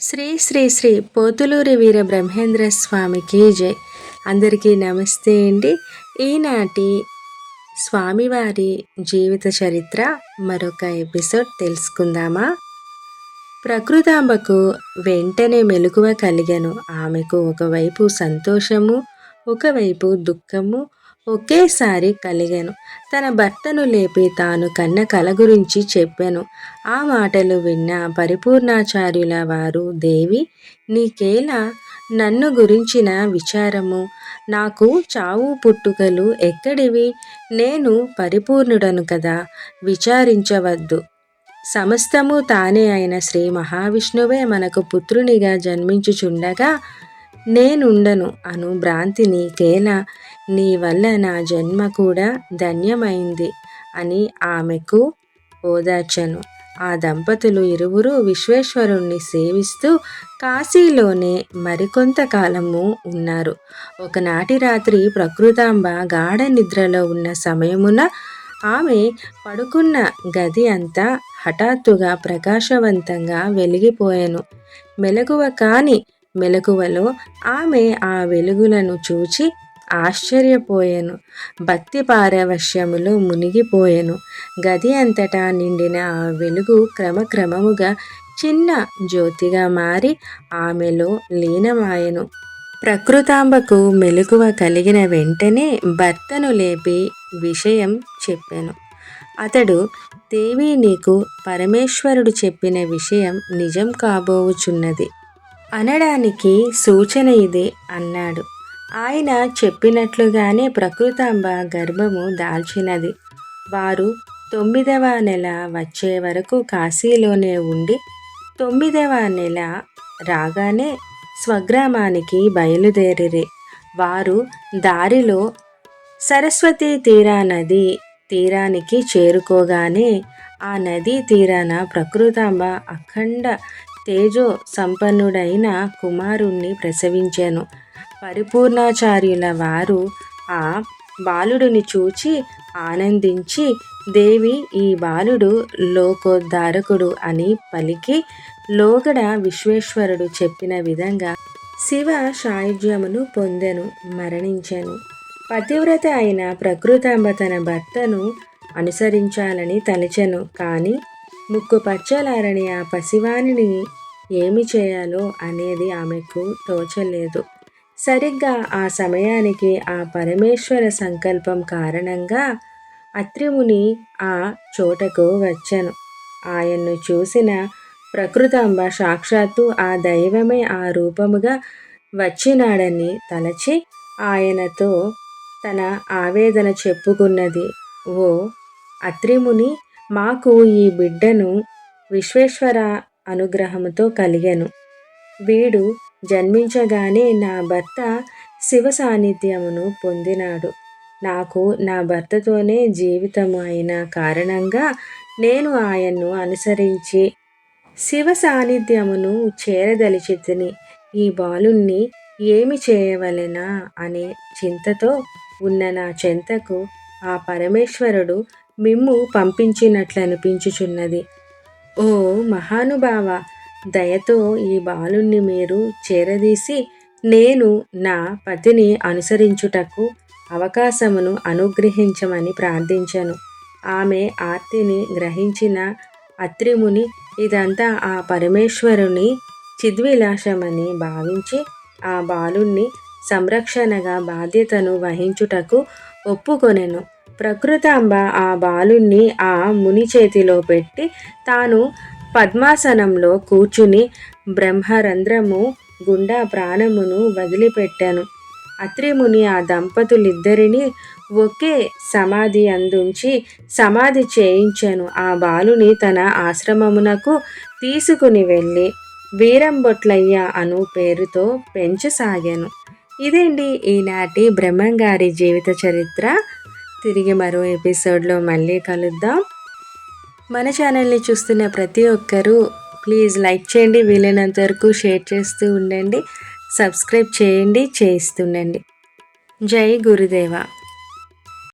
శ్రీ శ్రీ శ్రీ పోతులూరి వీర బ్రహ్మేంద్ర స్వామికి జై. అందరికీ నమస్తే అండి. ఈనాటి స్వామివారి జీవిత చరిత్ర మరొక ఎపిసోడ్ తెలుసుకుందామా? ప్రకృతాంబకు వెంటనే మెలకువ కలిగను. ఆమెకు ఒకవైపు సంతోషము ఒకవైపు దుఃఖము ఒకేసారి కలిగాను. తన భర్తను లేపి తాను కన్న కల గురించి చెప్పాను. ఆ మాటలు విన్న పరిపూర్ణాచార్యుల వారు దేవి నీకేలా నన్ను గురించిన విచారము? నాకు చావు పుట్టుకలు ఎక్కడివి? నేను పరిపూర్ణుడను కదా విచారించవద్దు. సమస్తము తానే అయిన శ్రీ మహావిష్ణువే మనకు పుత్రునిగా జన్మించుచుండగా నేనుండను అను భ్రాంతి నీకేలా నీ వల్ల నా జన్మ కూడా ధన్యమైంది అని ఆమెకు ఓదార్చను. ఆ దంపతులు ఇరువురు విశ్వేశ్వరుణ్ణి సేవిస్తూ కాశీలోనే మరికొంతకాలము ఉన్నారు. ఒకనాటి రాత్రి ప్రకృతాంబ గాఢ నిద్రలో ఉన్న సమయమున ఆమె పడుకున్న గది అంతా హఠాత్తుగా ప్రకాశవంతంగా వెలిగిపోయాను. మెలకువ కాని మెలకువలో ఆమె ఆ వెలుగులను చూచి ఆశ్చర్యపోయాను. భక్తి పారవశ్యములో మునిగిపోయాను. గది అంతటా నిండిన ఆ వెలుగు క్రమక్రమముగా చిన్న జ్యోతిగా మారి ఆమెలో లీనమాయను. ప్రకృతాంబకు మెలకువ కలిగిన వెంటనే భర్తను లేపి విషయం చెప్పాను. అతడు దేవి నీకు పరమేశ్వరుడు చెప్పిన విషయం నిజం కాబోవుచున్నది. అనడానికి సూచన ఇది అన్నాడు. ఆయన చెప్పినట్లుగానే ప్రకృతాంబ గర్భము దాల్చినది. వారు తొమ్మిదవ నెల వచ్చే వరకు కాశీలోనే ఉండి తొమ్మిదవ నెల రాగానే స్వగ్రామానికి బయలుదేరిరి. వారు దారిలో సరస్వతి తీరా నది తీరానికి చేరుకోగానే ఆ నదీ తీరాన ప్రకృతాంబ అఖండ తేజో సంపన్నుడైన కుమారుణ్ణి ప్రసవించాను. పరిపూర్ణాచార్యుల వారు ఆ బాలుడిని చూచి ఆనందించి దేవి ఈ బాలుడు లోకోద్ధారకుడు అని పలికి లోగడ విశ్వేశ్వరుడు చెప్పిన విధంగా శివ సాయుధ్యమును పొందెను మరణించెను. పతివ్రత అయిన ప్రకృతాంబ తన భర్తను అనుసరించాలని తలచెను కానీ ముక్కు పచ్చలారని ఆ పసివాణిని ఏమి చేయాలో అనేది ఆమెకు తోచలేదు. సరిగ్గా ఆ సమయానికి ఆ పరమేశ్వర సంకల్పం కారణంగా అత్రిముని ఆ చోటకు వచ్చాను. ఆయన్ను చూసిన ప్రకృతాంబ సాక్షాత్తు ఆ దైవమే ఆ రూపముగా వచ్చినాడని తలచి ఆయనతో తన ఆవేదన చెప్పుకున్నది. ఓ అత్రిముని మాకు ఈ బిడ్డను విశ్వేశ్వర అనుగ్రహముతో కలిగెను. వీడు జన్మించగానే నా భర్త శివ సాన్నిధ్యమును పొందినాడు. నాకు నా భర్తతోనే జీవితము అయిన కారణంగా నేను ఆయన్ను అనుసరించి శివ సాన్నిధ్యమును చేరదలిచితిని. ఈ బాలుణ్ణి ఏమి చేయవలెనా అనే చింతతో ఉన్న నా చెంతకు ఆ పరమేశ్వరుడు మిమ్ము పంపించినట్లు అనిపించుచున్నది ఓ మహానుభావ దయతో ఈ బాలుణ్ణి మీరు చేరదీసి నేను నా పతిని అనుసరించుటకు అవకాశమును అనుగ్రహించమని ప్రార్థించను. ఆమె ఆర్తిని గ్రహించిన అత్రిముని ఇదంతా ఆ పరమేశ్వరుని చిద్విలాషమని భావించి ఆ బాలుణ్ణి సంరక్షణగా బాధ్యతను వహించుటకు ఒప్పుకొనెను. ప్రకృతాంబ ఆ బాలుణ్ణి ఆ ముని చేతిలో పెట్టి తాను పద్మాసనంలో కూర్చుని బ్రహ్మరంధ్రము గుండా ప్రాణమును వదిలిపెట్టాను. అత్రిముని ఆ దంపతులిద్దరిని ఒకే సమాధి అందుంచి సమాధి చేయించాను. ఆ బాలుని తన ఆశ్రమమునకు తీసుకుని వెళ్ళి వీరంబొట్లయ్య అను పేరుతో పెంచసాగాను. ఇదేంటి? ఈనాటి బ్రహ్మంగారి జీవిత చరిత్ర. తిరిగి మరో ఎపిసోడ్లో మళ్ళీ కలుద్దాం. మన ఛానల్ని చూస్తున్న ప్రతి ఒక్కరూ ప్లీజ్ లైక్ చేయండి వీలైనంత వరకు షేర్ చేస్తూ ఉండండి సబ్స్క్రైబ్ చేయండి చేయిస్తుండండి. జై గురుదేవ.